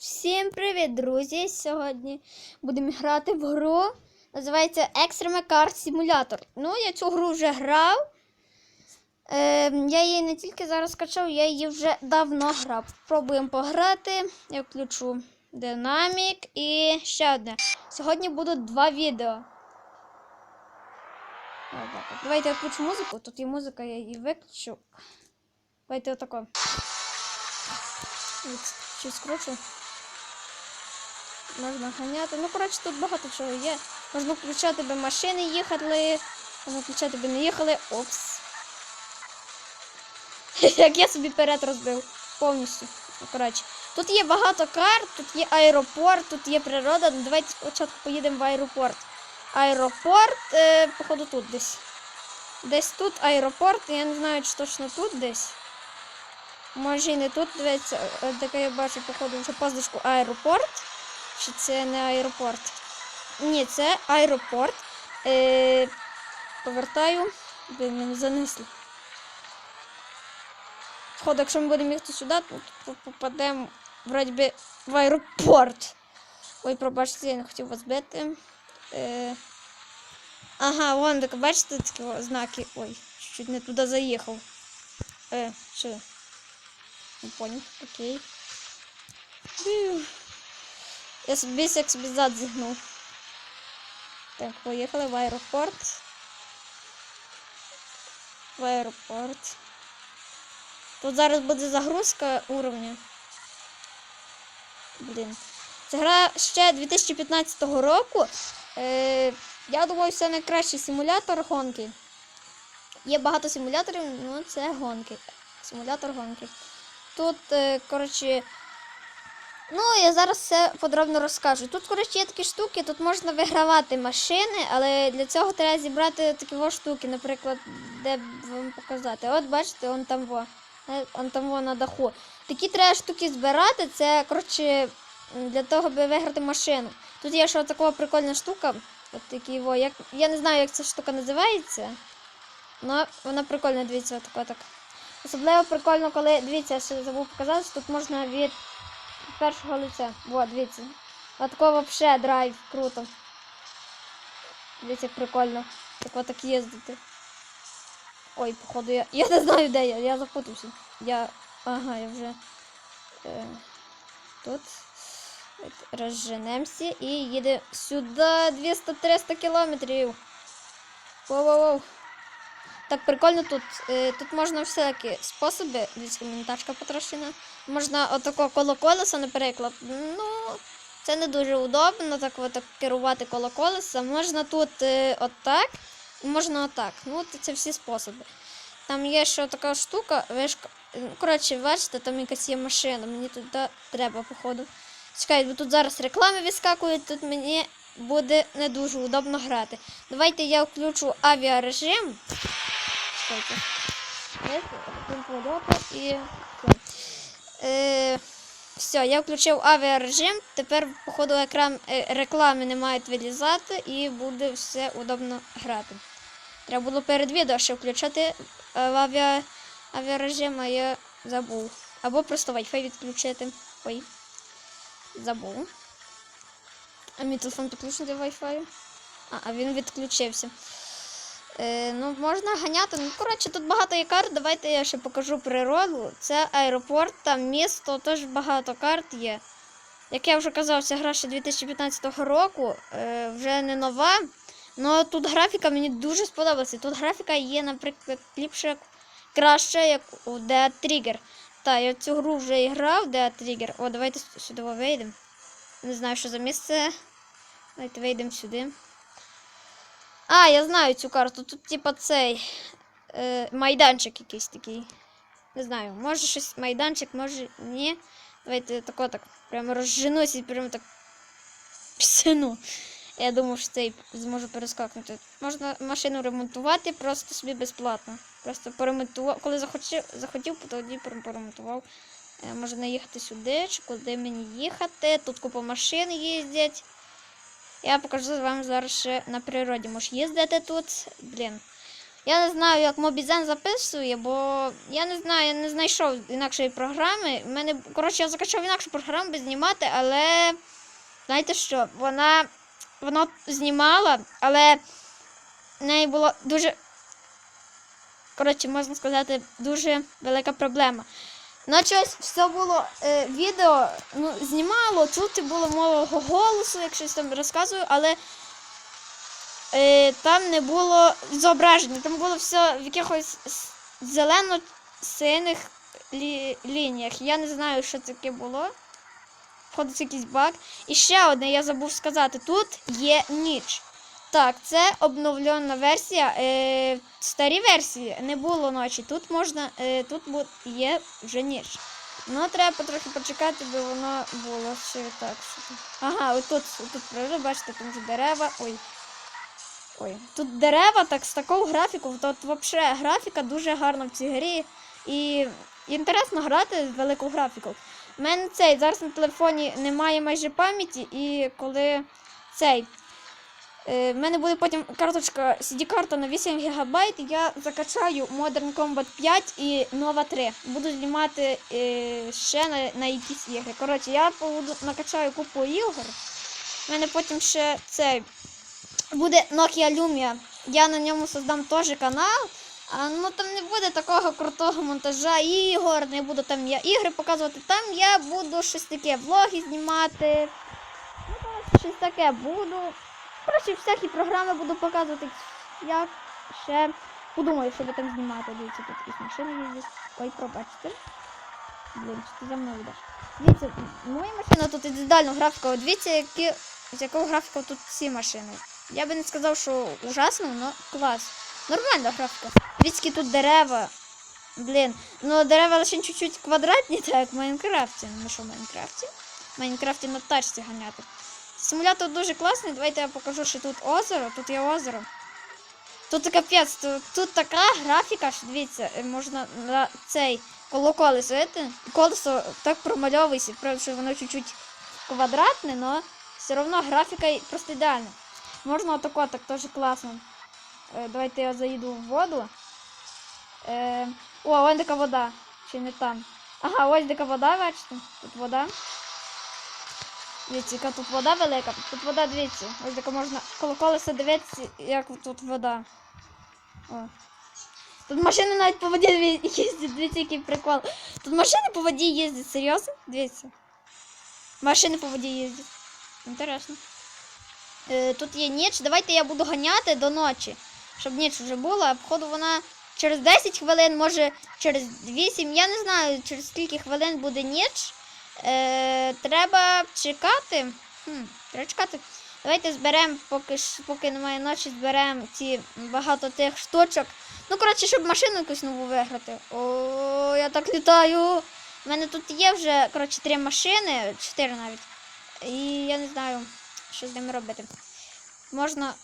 Всім привіт, друзі! Сьогодні будемо грати в гру. Називається Extreme Car Simulator. Ну, я цю гру вже грав. Е, я її не тільки зараз скачав, я її вже давно грав. Спробуємо пограти. Я включу динамік і ще одне. Сьогодні будуть два відео. Давайте я включу музику. Тут є музика, я її виключу. Давайте отако. От, Чуть скручу. Можна ганяти. Ну, коротше, тут багато чого є. Можна включати, би машини їхали. Можна включати, би не їхали. Опс. Як я собі перед розбив. Повністю. Ну, коротше. Тут є багато карт, тут є аеропорт, тут є природа. Ну, давайте спочатку поїдемо в аеропорт. Аеропорт, е, походу, тут десь. Десь тут аеропорт, я не знаю, чи точно тут десь. Може і не тут, дивіться, е, таке я бачу, походу, вже позначку аеропорт. Чи це не аеропорт? Ні, це аеропорт. Е, повертаю. Блін, мене занесли. Походу, якщо ми будемо їхати сюди, то попадемо вроді би в аеропорт. Ой, пробачте, я не хотів вас бити. Е, ага, вон так, бачите такі знаки. Ой, чуть не туди заїхав. Е, що? Не понял, окей. Бю. Я собі собі зад зігнув. Так, поїхали в аеропорт. В аеропорт. Тут зараз буде загрузка уровня. Блін. Це гра ще 2015 року. Е, я думаю, це найкращий симулятор гонки. Є багато симуляторів, ну це гонки. Симулятор гонки. Тут, е, коротше, ну я зараз все подробно розкажу. Тут, коротше, є такі штуки, тут можна вигравати машини, але для цього треба зібрати такі во штуки, наприклад, де б вам показати. От бачите, он там во. Е, Он там во на даху. Такі треба штуки збирати, це, коротше, для того, аби виграти машину. Тут є ще така прикольна штука. От такі во, як, я не знаю, як ця штука називається. але вона прикольна, дивіться, отако так. Особливо прикольно, коли дивіться, я ще забув показати, тут можна від першого лиця. Во, дивіться. Отако взагалі драйв, круто. Дивіться, як прикольно. Так отак їздити. Ой, походу, я. Я не знаю, де я, я запутався. Я. Ага, я вже. Е, тут. От, Розженемося і їде сюди 200-300 кілометрів. Воу-воу-воу. Так прикольно тут. Е, Тут можна всякі способи. Дивіться, коментарка потрошена. Можна отако коло колеса, наприклад. Ну, це не дуже удобно, так от так керувати коло колеса. Можна тут е, отак, можна отак. Ну, це всі способи. Там є ще така штука, вишка. Ну, Коротше, бачите, там якась є машина, мені туди треба, походу. Чекайте, бо тут зараз реклами вискакують, тут мені буде не дуже удобно грати. Давайте я включу авіарежим. Польоту і все. Е, все, я включив авіарежим. Тепер, походу, екран е, реклами не мають вилізати і буде все удобно грати. Треба було перед відео ще включати е, в авіа, авіарежим, а я забув. Або просто Wi-Fi відключити. Ой. Забув. А мій телефон підключений до Wi-Fi. А, а він відключився. Е, ну, можна ганяти. Ну, коротше, тут багато є карт. Давайте я ще покажу природу. Це аеропорт, там місто, теж багато карт є. Як я вже казав, ця гра ще 2015 року, е, вже не нова. Ну тут графіка мені дуже сподобалася. Тут графіка є, наприклад, ліпше краще, як у Dead Trigger. Та, я цю гру вже і грав, Dead Trigger. О, давайте сюди вийдемо. Не знаю, що за місце. Давайте вийдемо сюди. А, я знаю цю карту. Тут, типа, цей е, майданчик якийсь такий. Не знаю, може щось майданчик, може ні. Давайте тако так прямо розженусь і прямо так псину. Я думав, що цей зможу перескакнути. Можна машину ремонтувати просто собі безплатно. Просто поремонтував. Коли захотів, захотів тоді поремонтував. Е, Можна їхати сюди, чи куди мені їхати. Тут купа машин їздять. Я покажу вам зараз ще на природі. Може їздити тут. Блін. Я не знаю, як Мобізен записує, бо я не знаю, я не знайшов інакшої програми. Мене, коротше, я закачав інакшу програму без знімати, але знаєте що, вона, вона знімала, але в неї було дуже. Коротше, можна сказати, дуже велика проблема. Ну, щось все було е, відео, ну, знімало, чути було мого голосу, як щось там розказую, але е, там не було зображення, там було все в якихось зелено-синих лі- лініях. Я не знаю, що таке було. Входить якийсь баг. І ще одне, я забув сказати, тут є ніч. Так, це обновлена версія. Е, в старій версії не було ночі. Тут можна, е, тут є вже ніч. Ну, треба трохи почекати, бо воно було ще так. Ага, отут, отут природа, бачите, там вже дерева. Ой. Ой. Тут дерева так з такого графіку. Тут взагалі графіка дуже гарна в цій грі. І інтересно грати з велику графіку. У мене цей зараз на телефоні немає майже пам'яті, і коли цей. Е, в мене буде потім карточка CD-карта на 8 ГБ, я закачаю Modern Combat 5 і Nova 3. Буду знімати е, ще на, на якісь ігри. Коротше, я буду, накачаю купу ігор. У мене потім ще цей буде Nokia Lumia. Я на ньому создам теж канал. А, ну там не буде такого крутого монтажа ігор, не буду там я ігри показувати. Там я буду щось таке, влоги знімати. Ну, щось таке буду. Коротше, всякі програми буду показувати. Я ще подумаю, що ви там знімати. Дивіться, тут якісь машини їздять. Ой, пробачте. Блін, що ти за мною йдеш? Дивіться, моя машина тут ідеально графіка. Дивіться, які, з якого графіка тут ці машини. Я би не сказав, що ужасно, але клас. Нормальна графіка. Дивіться, тут дерева. Блін, ну дерева лише чуть-чуть квадратні, так як в Майнкрафті. Ну що в Майнкрафті? В Майнкрафті на тачці ганяти. Симулятор дуже класний. Давайте я покажу, що тут озеро. Тут є озеро. Тут капець, тут, тут така графіка, що дивіться, е, можна на цей коло колесо, видите? колесо так промальовується, правда, що воно чуть-чуть квадратне, але все одно графіка просто ідеальна. Можна отако, так теж класно. Е, давайте я заїду в воду. Е, о, ось така вода. Чи не там? Ага, ось така вода, бачите? Тут вода. Дивіться, яка тут вода велика. Тут вода, дивіться. Ось така можна коло колеса дивитися, як тут вода. О. Тут машини навіть по воді їздять, дивіться, який прикол. Тут машини по воді їздять, серйозно? Дивіться. Машини по воді їздять. Інтересно. Е, тут є ніч. Давайте я буду ганяти до ночі. Щоб ніч вже була. Походу вона через 10 хвилин, може через 8. Я не знаю, через скільки хвилин буде ніч. Е, треба чекати. Хм, треба чекати. Давайте зберемо, поки, поки немає ночі, зберемо ці багато тих штучок. Ну, коротше, щоб машину якусь нову виграти. О, я так літаю. У мене тут є вже, коротше, три машини, чотири навіть. І я не знаю, що з ними робити. Можна.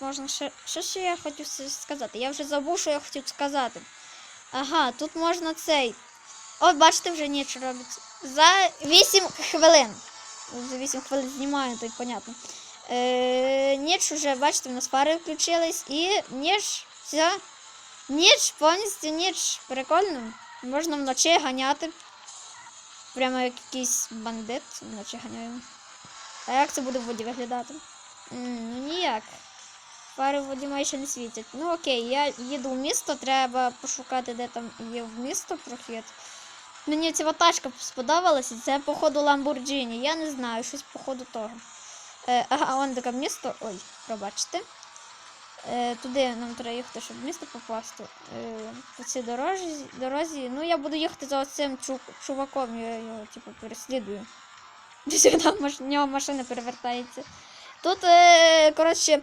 Можна ще. Що ще я хотів сказати? Я вже забув, що я хотів сказати. Ага, тут можна цей. О, бачите, вже ніч робиться. За 8 хвилин. За 8 хвилин знімаю, то й понятно. Е, ніч уже, бачите, в нас фари включились і ніч, все. Ніч, повністю ніч. Прикольно. Можна вночі ганяти. Прямо як якийсь бандит вночі ганяємо. А як це буде в воді виглядати? М, Ну ніяк. Фари в воді майже не світять. Ну окей, я їду в місто, треба пошукати, де там є в місто прохід. Мені ця тачка сподобалася, це походу Lamborghini. Я не знаю, щось походу того. Е, ага, вон таке місто. Ой, пробачте. Е, туди нам треба їхати, щоб в місто попасти. Е, по цій дорозі, дорозі. Ну, я буду їхати за цим чуваком, я його типу переслідую. Сюди в нього машина перевертається. Тут, е, коротше,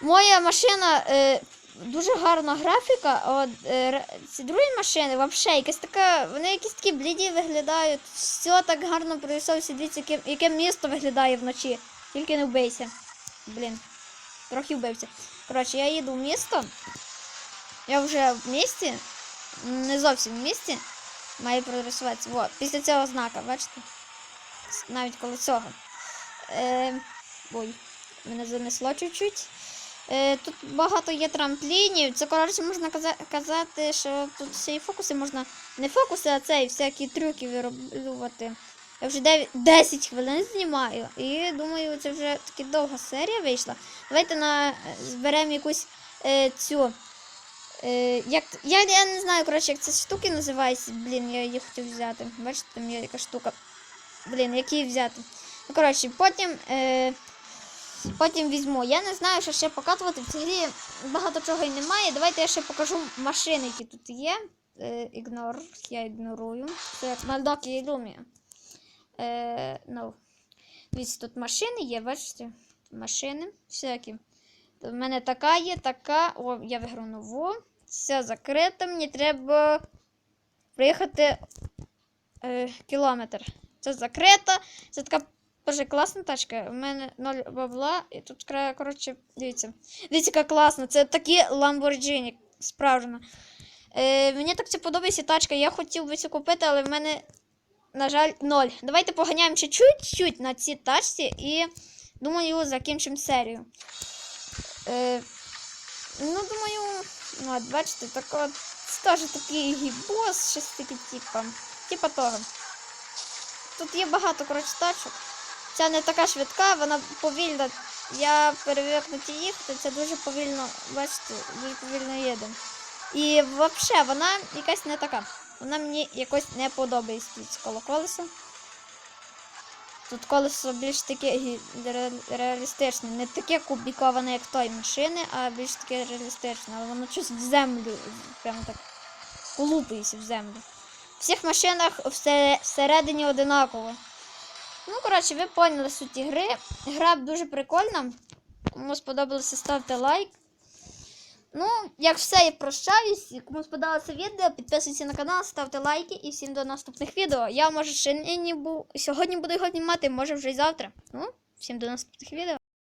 моя машина. Е, Дуже гарна графіка, от е, ці другі машини, взагалі, якась така, вони якісь такі бліді виглядають. Все так гарно прорисовується. Дивіться, яке, яке місто виглядає вночі. Тільки не вбийся. Блін, трохи вбився. Коротше, я їду в місто. Я вже в місті. Не зовсім в місті. Має прорисуватися. Во, після цього знака, бачите? Навіть коло цього. Е, ой, мене занесло чуть-чуть. Е, тут багато є трамплінів. Це, коротше, можна казати, що тут всі і фокуси можна. Не фокуси, а цей всякі трюки вироблювати. Я вже 9, 10 хвилин знімаю. І думаю, це вже таки довга серія вийшла. Давайте на, зберемо якусь е, цю. Е, як, я, я не знаю, коротше, як ці штуки називаються. Блін, я її хотів взяти. Бачите, там є яка штука. Блін, як її взяти. Ну, коротше, потім. Е, Потім візьму. Я не знаю, що ще показувати. В цій грі багато чого і немає. Давайте я ще покажу машини, які тут є. Е, ігнор. Я ігнорую. Це як на Nokia Lumia. Е, no. Дивіться, тут машини є, бачите? Машини всякі. В мене така є, така. О, я виграв нову. Все закрито. Мені треба приїхати е, кілометр. Це закрито. Це така Боже, класна тачка. У мене 0 бабла, і тут, коротше, дивіться. Дивіться, яка класна. Це такі Lamborghini, справжня. Е, мені так це подобається тачка. Я хотів би цю купити, але в мене, на жаль, 0. Давайте поганяємо ще чуть-чуть на цій тачці і, думаю, закінчимо серію. Е, ну, думаю, ну, от, бачите, так от, це теж такий гібос, щось таке, типа. Типа того. Тут є багато, коротше, тачок. Ця не така швидка, вона повільна. Я перевик на ті їхати, це дуже повільно, бачите, дуже повільно їде. І взагалі вона якась не така. Вона мені якось не подобається тут коло колеса. Тут колесо більш таке реалістичне, не таке кубіковане, як той машини, а більш таке реалістичне, але воно щось в землю, прямо так колупається в землю. В всіх машинах всередині одинаково. Ну, коротше, ви поняли суть ігри. Гра дуже прикольна. Кому сподобалося, ставте лайк. Ну, як все, я прощаюсь. Кому сподобалося відео, підписуйтесь на канал, ставте лайки і всім до наступних відео. Я може ще не був. Сьогодні буду його знімати, може вже й завтра. Ну, всім до наступних відео.